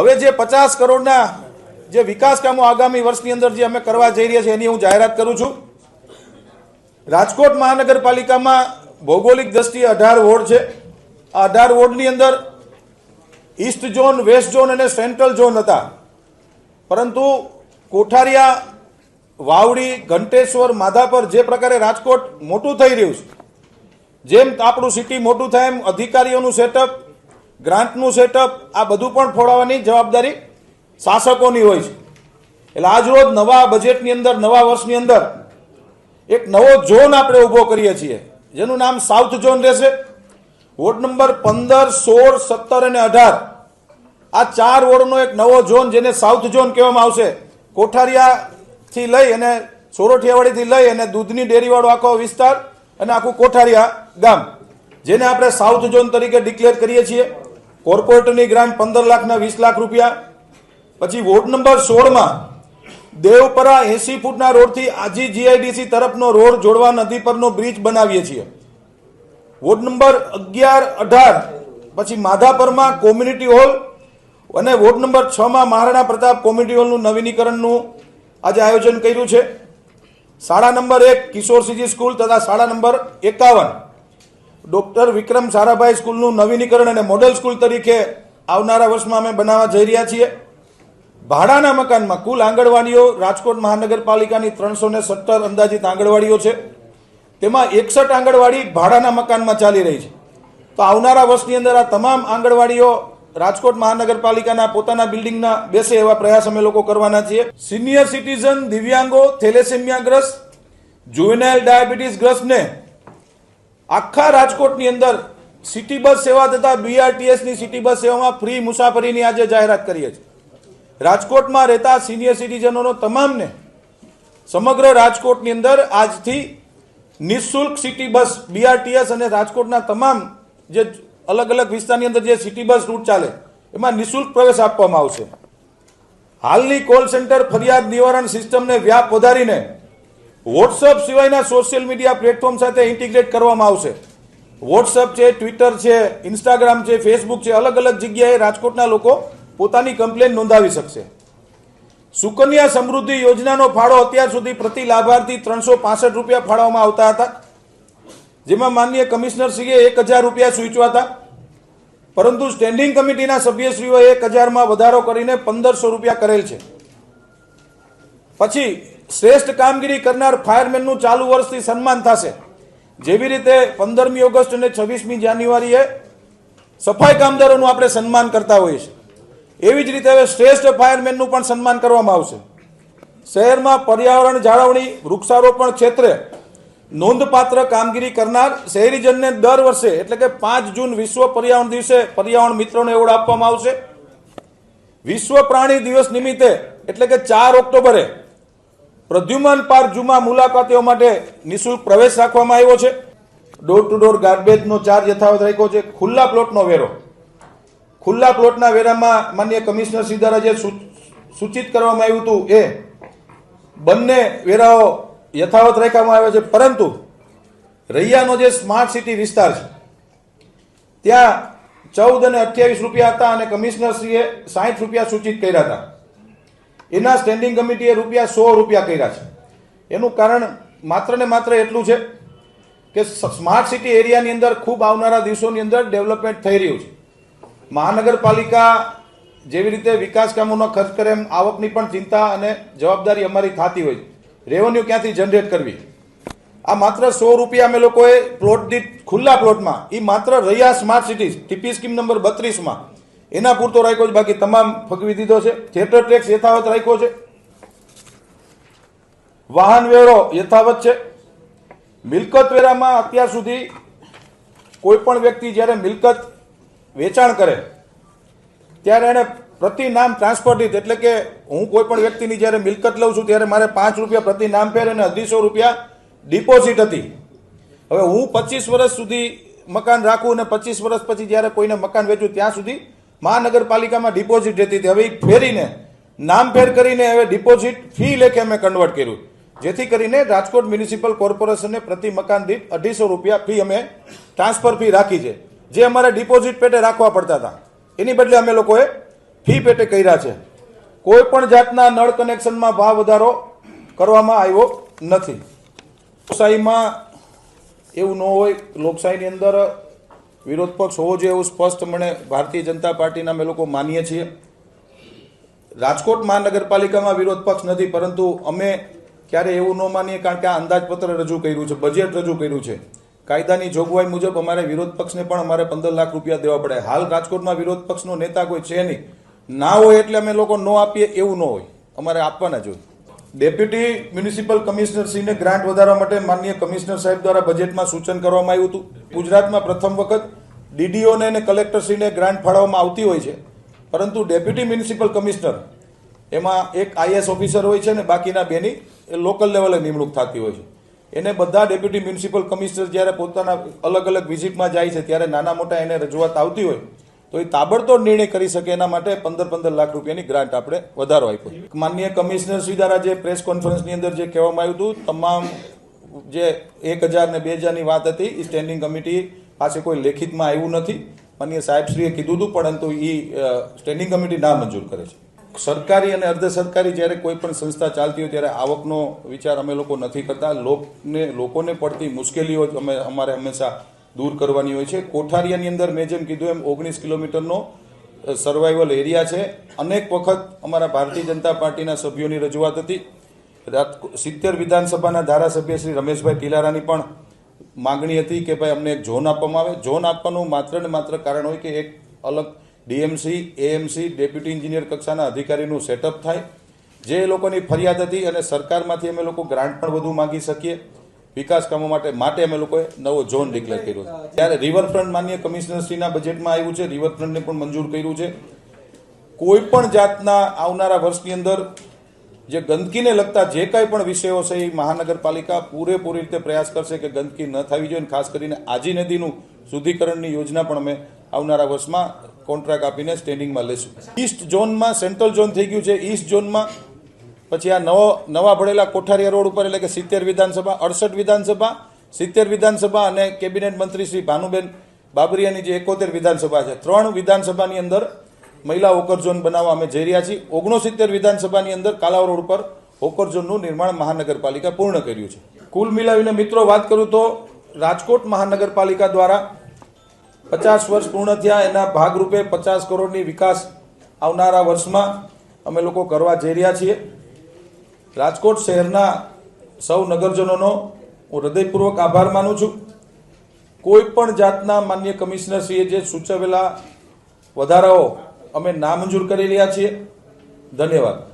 હવે જે પચાસ કરોડના જે વિકાસ કામો આગામી વર્ષની અંદર જે અમે કરવા જઈ રહ્યા છીએ એની હું જાહેરાત કરું છું. રાજકોટ મહાનગરપાલિકામાં ભૌગોલિક દ્રષ્ટિએ અઢાર વોર્ડ છે. આ અઢાર વોર્ડની અંદર ઈસ્ટ ઝોન, વેસ્ટ ઝોન અને સેન્ટ્રલ ઝોન હતા. પરંતુ કોઠારિયા, વાવડી, ઘંટેશ્વર, માધાપર જે પ્રકારે રાજકોટ મોટું થઈ રહ્યું છે. જેમ આપણું સિટી મોટું થાય એમ અધિકારીઓનું સેટઅપ ગ્રાન્ટનું સેટઅપ આ બધું પણ ફોડાવવાની જવાબદારી શાસકોની હોય છે. એટલે આજ રોજ નવા બજેટની અંદર, નવા વર્ષની અંદર એક નવો ઝોન આપણે ઊભો કરીએ છીએ. જેનું નામ સાઉથ ઝોન રહેશે. વોર્ડ નંબર પંદર, સોળ, સત્તર અને અઢાર. આ ચાર વોર્ડનો એક નવો ઝોન જેને સાઉથ ઝોન કહેવામાં આવશે. કોઠારિયાથી લઈ અને સોરઠિયાવાડીથી લઈ અને દૂધની ડેરીવાળો આખો વિસ્તાર અને આખું કોઠારિયા ગામ, જેને આપણે સાઉથ ઝોન તરીકે ડિક્લેર કરીએ છીએ. કોર્પોરેટરની ગ્રાન્ટ પંદર લાખના વીસ લાખ રૂપિયા. પછી વોર્ડ નંબર સોળમાં દેવપરા એસી ફૂટના રોડથી આજી જીઆઈડીસી તરફનો રોડ જોડવા નદી પરનો બ્રિજ બનાવીએ છીએ. વોર્ડ નંબર અગિયાર, અઢાર, પછી માધાપરમાં કોમ્યુનિટી હોલ અને વોર્ડ નંબર છમાં મહારાણા પ્રતાપ કોમ્યુનિટી હોલનું નવીનીકરણનું આજે આયોજન કર્યું છે. શાળા નંબર એક, કિશોર સીજી સ્કૂલ તથા શાળા નંબર એકાવન. ડોક્ટર વિક્રમ સારાભાઈ સ્કૂલનું નવીનીકરણ અને મોડેલ સ્કૂલ તરીકે આવનારા વર્ષમાં અમે બનાવવા જઈ રહ્યા છીએ. ભાડાના મકાનમાં કુલ આંગણવાડીઓ રાજકોટ મહાનગરપાલિકાની ત્રણસો ને સત્તર અંદાજિત આંગણવાડીઓ છે. તેમાં એકસઠ આંગણવાડી ભાડાના મકાનમાં ચાલી રહી છે. તો આવનારા વર્ષની અંદર આ તમામ આંગણવાડીઓ રાજકોટ મહાનગરપાલિકાના પોતાના બિલ્ડિંગના બેસે એવા પ્રયાસ અમે લોકો કરવાના છીએ. સિનિયર સિટીઝન દિવ્યાંગો થેલેસેમિયાગ્રસ્ત જુવેનાઇલ ડાયાબિટીસ ગ્રસ્તને આખા રાજકોટની અંદર સિટી બસ સેવા તથા બીઆરટીએસની સિટી બસ સેવામાં ફ્રી મુસાફરીની આજે જાહેરાત કરીએ છીએ. રાજકોટમાં રહેતા સિનિયર સિટીઝનોનો તમામને સમગ્ર રાજકોટની અંદર આજથી નિઃશુલ્ક સિટી બસ બીઆરટીએસ અને રાજકોટના તમામ જે અલગ અલગ વિસ્તારની અંદર જે સિટી બસ રૂટ ચાલે, એમાં નિઃશુલ્ક પ્રવેશ આપવામાં આવશે. હાલની કોલ સેન્ટર ફરિયાદ નિવારણ સિસ્ટમને વ્યાપ વધારીને વોટ્સઅપ સિવાયના સોશિયલ મીડિયા પ્લેટફોર્મ સાથે ઇન્ટિગ્રેટ કરવામાં આવશે. વોટ્સઅપ છે ટ્વિટર છે ઇન્સ્ટાગ્રામ છે ફેસબુક છે, અલગ અલગ જગ્યાએ રાજકોટના લોકો પોતાની કમ્પ્લેન નોંધાવી શકશે. સુકન્યા સમૃદ્ધિ યોજનાનો ફાળો અત્યાર સુધી પ્રતિ લાભાર્થી ત્રણસો પાસઠ રૂપિયા ફાળવવામાં આવતા હતા. જેમાં માનનીય કમિશનરશ્રીએ એક હજાર રૂપિયા સૂચવા હતા. પરંતુ સ્ટેન્ડિંગ કમિટીના સભ્યશ્રીઓએ એક હજારમાં વધારો કરીને પંદરસો રૂપિયા કરેલ છે. પછી શ્રેષ્ઠ કામગીરી કરનાર ફાયરમેનનું ચાલુ વર્ષથી સન્માન થશે. જેવી રીતે પંદરમી ઓગસ્ટ અને છવ્વીસમી જાન્યુઆરીએ સફાઈ કામદારોનું આપણે સન્માન કરતા હોઈએ છીએ. એવી જ રીતે હવે શ્રેષ્ઠ ફાયરમેનનું પણ સન્માન કરવામાં આવશે. શહેરમાં પર્યાવરણ જાળવણી, વૃક્ષારોપણ ક્ષેત્રે નોંધપાત્ર કામગીરી કરનાર શહેરીજનને દર વર્ષે એટલે કે પાંચ જૂન વિશ્વ પર્યાવરણ દિવસે પર્યાવરણ મિત્રોને એવોર્ડ આપવામાં આવશે. વિશ્વ પ્રાણી દિવસ નિમિત્તે એટલે કે ચાર ઓક્ટોબરે પ્રદ્યુમન પાર્ક જુમા મુલાકાતીઓ માટે નિઃશુલ્ક પ્રવેશ રાખવામાં આવ્યો છે. ડોર ટુ ડોર ગાર્બેજનો ચાર્જ યથાવત રાખ્યો છે. ખુલ્લા પ્લોટનો વેરો. ખુલ્લા પ્લોટના વેરામાં માન્ય કમિશનર શ્રી દ્વારા જે સૂચિત કરવામાં આવ્યું હતું એ, બંને વેરાઓ યથાવત રાખવામાં આવ્યા છે. પરંતુ રૈયાનો જે સ્માર્ટ સિટી વિસ્તાર છે, ત્યાં ચૌદ અને અઠ્યાવીસ રૂપિયા હતા અને કમિશનરશ્રીએ સાઠ રૂપિયા સૂચિત કર્યા હતા. એના સ્ટેન્ડિંગ કમિટીએ રૂપિયા સો રૂપિયા કર્યા છે. એનું કારણ માત્ર ને માત્ર એટલું છે કે સ્માર્ટ સિટી એરિયાની અંદર ખૂબ આવનારા દિવસોની અંદર ડેવલપમેન્ટ થઈ રહ્યું છે. મહાનગરપાલિકા જેવી રીતે વિકાસ કામોનો ખર્ચ કરે એમ આવકની પણ ચિંતા અને જવાબદારી અમારી થતી હોય રેવન્યુ ક્યાંથી જનરેટ કરવી? આ માત્ર સો રૂપિયા અમે લોકોએ પ્લોટ દીઠ ખુલ્લા પ્લોટમાં એ માત્ર રહ્યા smart cities TP scheme number બત્રીસમાં એના પૂરતો રાખ્યો છે. બાકી તમામ ફગવી દીધો છે. થિયેટર ટેક્સ યથાવત રાખ્યો છે. વાહન વેરો યથાવત છે. મિલકત વેરામાં અત્યાર સુધી કોઈ પણ વ્યક્તિ જ્યારે મિલકત વેચાણ કરે, ત્યારે એને પ્રતિ નામ ટ્રાન્સફર એટલે કે હું કોઈ પણ વ્યક્તિની જ્યારે મિલકત લઉં છું, ત્યારે મારે પાંચ રૂપિયા પ્રતિ નામ ફેર અને અઢીસો રૂપિયા ડિપોઝિટ હતી. હવે હું પચીસ વર્ષ સુધી મકાન રાખું અને પચીસ વર્ષ પછી જ્યારે કોઈને મકાન વેચું, ત્યાં સુધી મહાનગરપાલિકામાં ડિપોઝિટ રહેતી હતી. હવે ઈ ફેરીને, નામ ફેર કરીને હવે ડિપોઝિટ ફી લેખે અમે કન્વર્ટ કર્યું. જેથી કરીને રાજકોટ મ્યુનિસિપલ કોર્પોરેશનને પ્રતિ મકાન દીઠ અઢીસો રૂપિયા ફી અમે ટ્રાન્સફર ફી રાખી છે. જે અમારે ડિપોઝિટ પેટે રાખવા પડતા હતા. એની બદલે અમે લોકોએ ફી પેટે કર્યા છે. કોઈ પણ જાતના નળ કનેક્શનમાં ભાવ વધારો કરવામાં આવ્યો નથી. લોકશાહીમાં એવું ન હોય, લોકશાહીની અંદર વિરોધ પક્ષ હોવો જોઈએ એવું સ્પષ્ટ મને ભારતીય જનતા પાર્ટીના અમે લોકો માનીએ છીએ. રાજકોટ મહાનગરપાલિકામાં વિરોધ પક્ષ નથી, પરંતુ અમે ક્યારે એવું ન માનીએ કારણ કે આ અંદાજપત્ર રજૂ કર્યું છે, બજેટ રજૂ કર્યું છે. કાયદાની જોગવાઈ મુજબ અમારે વિરોધ પક્ષને પણ અમારે પંદર લાખ રૂપિયા દેવા પડે. હાલ રાજકોટમાં વિરોધ પક્ષનો નેતા કોઈ છે નહીં. ના હોય એટલે અમે લોકો ન આપીએ એવું ન હોય. અમારે આપવાના જોઈએ ડેપ્યુટી મ્યુનિસિપલ કમિશનરશ્રીને ગ્રાન્ટ વધારવા માટે માનનીય કમિશનર સાહેબ દ્વારા બજેટમાં સૂચન કરવામાં આવ્યું હતું. ગુજરાતમાં પ્રથમ વખત ડીડીઓને અને કલેક્ટરશ્રીને ગ્રાન્ટ ફાળવવામાં આવતી હોય છે. પરંતુ ડેપ્યુટી મ્યુનિસિપલ કમિશનર, એમાં એક આઈએસ ઓફિસર હોય છે અને બાકીના બેની લોકલ લેવલે નિમણૂક થતી હોય છે. એને બધા ડેપ્યુટી મ્યુનિસિપલ કમિશનર જ્યારે પોતાના અલગ અલગ વિઝિટમાં જાય છે, ત્યારે નાના મોટા એને રજૂઆત આવતી હોય, તો એ તાબડતોડ નિર્ણય કરી શકે એના માટે પંદર પંદર લાખ રૂપિયાની ગ્રાન્ટ આપણે વધારો આપ્યો માનનીય કમિશનર શ્રી દ્વારા જે પ્રેસ કોન્ફરન્સની અંદર જે કહેવામાં આવ્યું હતું, તમામ જે એક હજાર ને બે હજારની વાત હતી એ સ્ટેન્ડિંગ કમિટી પાસે કોઈ લેખિતમાં આવ્યું નથી. માનીય સાહેબશ્રીએ કીધું હતું, પરંતુ એ સ્ટેન્ડિંગ કમિટી ના મંજૂર કરે છે. સરકારી અને અર્ધ સરકારી જ્યારે કોઈ પણ સંસ્થા ચાલતી હોય ત્યારે આવકનો વિચાર અમે લોકો નથી કરતા. લોકને, લોકોને પડતી મુશ્કેલીઓ જ અમે, અમારે હંમેશા દૂર કરવાની હોય છે. કોઠારિયાની અંદર મેં જેમ કીધું એમ ઓગણીસ કિલોમીટરનો સર્વાઈવલ એરિયા છે. અનેક વખત અમારા ભારતીય જનતા પાર્ટીના સભ્યોની રજૂઆત હતી. સિત્તેર વિધાનસભાના ધારાસભ્ય શ્રી રમેશભાઈ ટીલારાની પણ માગણી હતી કે ભાઈ અમને એક ઝોન આપવામાં આવે. ઝોન આપવાનું માત્ર ને માત્ર કારણ હોય કે એક અલગ ડીએમસી, એએમસી, ડેપ્યુટી એન્જિનિયર કક્ષાના અધિકારીનું સેટઅપ થાય. જે લોકોની ફરિયાદ હતી અને સરકારમાંથી અમે લોકો ગ્રાન્ટ પણ વધુ માંગી શકીએ. વિકાસ કામો માટે માટે અમે લોકોએ નવો ઝોન ડિક્લેર કર્યો. ત્યારે રિવરફ્રન્ટ માન્ય કમિશનરશ્રીના બજેટમાં આવ્યું છે. રિવરફ્રન્ટને પણ મંજૂર કર્યું છે. કોઈ પણ જાતના આવનારા વર્ષની અંદર જે ગંદકીને લગતા જે કાંઈ પણ વિષયો છે એ મહાનગરપાલિકા પૂરેપૂરી રીતે પ્રયાસ કરશે કે ગંદકી ન થવી જોઈએ ખાસ કરીને આજી નદીનું શુદ્ધિકરણની યોજના પણ અમે આવનારા વર્ષમાં કોન્ટ્રાક્ટ આપીને સ્ટેન્ડિંગમાં લેશું. ઈસ્ટ ઝોનમાં સેન્ટ્રલ ઝોન થઈ ગયું છે. ઈસ્ટ ઝોનમાં પછી આ નવો નવા ભળેલા કોઠારીયા રોડ ઉપર એટલે કે સિત્તેર વિધાનસભા, અડસઠ વિધાનસભા, સિત્તેર વિધાનસભા અને કેબિનેટ મંત્રી શ્રી ભાનુબેન બાબરિયાની જે એકોતેર વિધાનસભા છે, ત્રણ વિધાનસભાની અંદર મહિલા હોકર ઝોન બનાવવા અમે જઈ રહ્યા છીએ. ઓગણસિત્તેર વિધાનસભાની અંદર કાલાવ રોડ પર હોકર ઝોનનું નિર્માણ મહાનગરપાલિકા પૂર્ણ કર્યું છે. કુલ મિલાવીને મિત્રો વાત કરું તો રાજકોટ મહાનગરપાલિકા દ્વારા પચાસ વર્ષ પૂર્ણ થયા. એના ભાગરૂપે પચાસ કરોડની વિકાસ આવનારા વર્ષમાં અમે લોકો કરવા જઈ રહ્યા છીએ. રાજકોટ શહેરના સૌ નગરજનોનો હું હૃદયપૂર્વક આભાર માનું છું. કોઈ પણ જાતના માન્ય કમિશનરશ્રીએ જે સૂચવેલા વધારાઓ અમે નામંજૂર કરી રહ્યા છીએ. ધન્યવાદ.